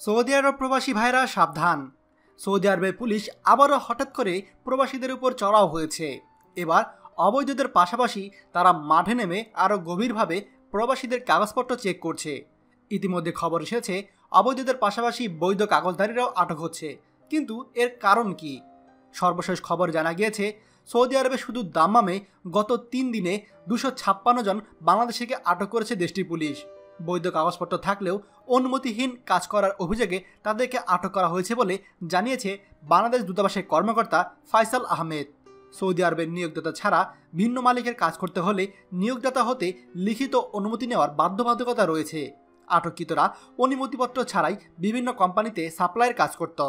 Saudi আরব প্রবাসী ভাইরা সাবধান। সৌদি আরবের পুলিশ আবারও হঠাৎ করে প্রবাসীদের উপর চড়াও হয়েছে। এবার অবৈধদের পাশাপাশি তারা মাঠে নেমে আরও গভীরভাবে প্রবাসীদের কাগজপত্র চেক করছে। ইতিমধ্যে খবর এসেছে, অবৈধদের পাশাপাশি বৈধ কাগজধারীরাও আটক হচ্ছে। কিন্তু এর কারণ কি? সর্বশেষ খবর জানা গিয়েছে, সৌদি আরবে শুধু দাম্মামে গত তিন দিনে দুশো ছাপ্পান্ন জন বাংলাদেশিকে আটক করেছে দেশটির পুলিশ। বৈধ কাগজপত্র থাকলেও অনুমতিহীন কাজ করার অভিযোগে তাদেরকে আটক করা হয়েছে বলে জানিয়েছে বাংলাদেশ দূতাবাসের কর্মকর্তা ফয়সাল আহমেদ। সৌদি আরবের নিয়োগদাতা ছাড়া ভিন্ন মালিকের কাজ করতে হলে নিয়োগদাতা হতে লিখিত অনুমতি নেওয়ার বাধ্যবাধকতা রয়েছে। আটককৃতরা অনুমতিপত্র ছাড়াই বিভিন্ন কোম্পানিতে সাপ্লাইয়ের কাজ করত।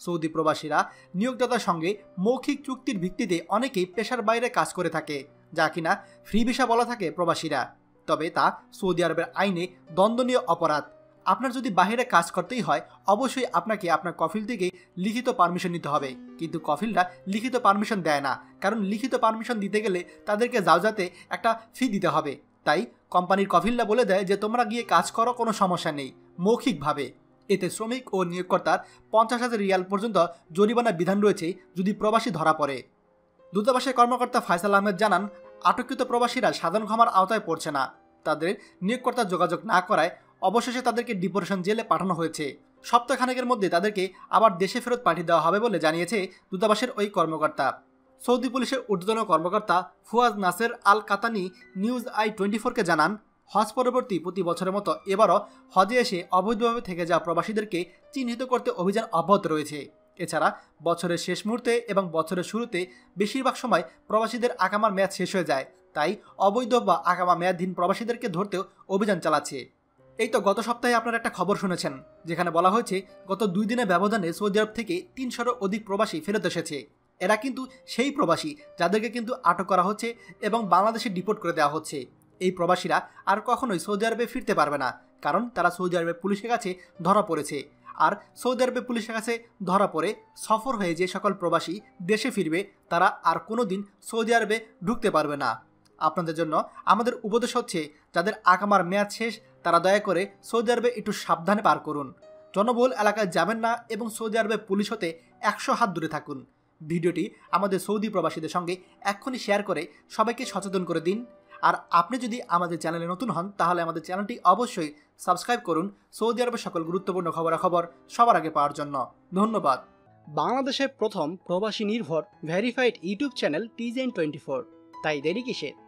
সৌদি প্রবাসীরা নিয়োগদাতার সঙ্গে মৌখিক চুক্তির ভিত্তিতে অনেকেই পেশার বাইরে কাজ করে থাকে, যা কিনা ফ্রি ভিসা বলা থাকে প্রবাসীরা। তবে তা সৌদি আরবের আইনে দ্বন্দ্বনীয় অপরাধ। আপনার যদি বাহিরে কাজ করতেই হয়, অবশ্যই আপনাকে আপনার কফিল থেকে লিখিত পারমিশন নিতে হবে। কিন্তু কফিলরা লিখিত পারমিশন দেয় না, কারণ লিখিত পারমিশন দিতে গেলে তাদেরকে যাওজাতে একটা ফি দিতে হবে। তাই কোম্পানির কফিলরা বলে দেয় যে, তোমরা গিয়ে কাজ করো, কোনো সমস্যা নেই। মৌখিকভাবে। এতে শ্রমিক ও নিয়োগকর্তার পঞ্চাশ হাজার রিয়াল পর্যন্ত জরিমানার বিধান রয়েছে যদি প্রবাসী ধরা পড়ে। দূতাবাসের কর্মকর্তা ফায়সাল আহমেদ জানান, আটককৃত প্রবাসীরা সাধারণ ক্ষমার আওতায় পড়ছে না। তাদের নিয়োগকর্তা যোগাযোগ না করায় অবশেষে তাদেরকে ডিপোরেশন জেলে পাঠানো হয়েছে। সপ্তাহখানেকের মধ্যে তাদেরকে আবার দেশে ফেরত পাঠিয়ে দেওয়া হবে বলে জানিয়েছে দূতাবাসের ওই কর্মকর্তা। সৌদি পুলিশের ঊর্ধ্বতন কর্মকর্তা Fawaz Nasser Al Qahtani news I twenty ফোরকে জানান, হজ পরবর্তী প্রতি বছরের মতো এবারও হজে এসে অবৈধভাবে থেকে যাওয়া প্রবাসীদেরকে চিহ্নিত করতে অভিযান অব্যাহত রয়েছে। এছাড়া বছরের শেষ মুহূর্তে এবং বছরের শুরুতে বেশিরভাগ সময় প্রবাসীদের আকামার ম্যাচ শেষ হয়ে যায়। তাই অবৈধ বা আকামা মেয়াদহীন প্রবাসীদেরকে ধরতেও অভিযান চালাচ্ছে। এই তো গত সপ্তাহে আপনারা একটা খবর শুনেছেন, যেখানে বলা হয়েছে গত দুই দিনের ব্যবধানে সৌদি আরব থেকে তিনশোরও অধিক প্রবাসী ফেরত এসেছে। এরা কিন্তু সেই প্রবাসী যাদেরকে কিন্তু আটক করা হচ্ছে এবং বাংলাদেশে ডিপোর্ট করে দেওয়া হচ্ছে। এই প্রবাসীরা আর কখনোই সৌদি আরবে ফিরতে পারবে না, কারণ তারা সৌদি আরবের পুলিশের কাছে ধরা পড়েছে। আর সৌদি আরবের পুলিশের কাছে ধরা পড়ে, সফর হয়ে যে সকল প্রবাসী দেশে ফিরবে, তারা আর কোনো দিন সৌদি আরবে ঢুকতে পারবে না। আপনাদের জন্য। আমাদের উপদেশ হচ্ছে, যাদের আকামার মেয়াদ শেষ, তারা দয়া করে সৌদি আরবে একটু সাবধানে পার করুন। জনবহুল এলাকায় যাবেন না এবং সৌদি আরবে পুলিশ হতে একশো হাত দূরে থাকুন। ভিডিওটি আমাদের সৌদি প্রবাসীদের সঙ্গে এক্ষুনি শেয়ার করে সবাইকে সচেতন করে দিন। আর আপনি যদি আমাদের চ্যানেলে নতুন হন, তাহলে আমাদের চ্যানেলটি অবশ্যই সাবস্ক্রাইব করুন সৌদি আরবের সকল গুরুত্বপূর্ণ খবরাখবর সবার আগে পাওয়ার জন্য। ধন্যবাদ। বাংলাদেশের প্রথম প্রবাসী নির্ভর ভেরিফাইড ইউটিউব চ্যানেল টিজেন টোয়েন্টি ফোর। তাই দেরি কিসের?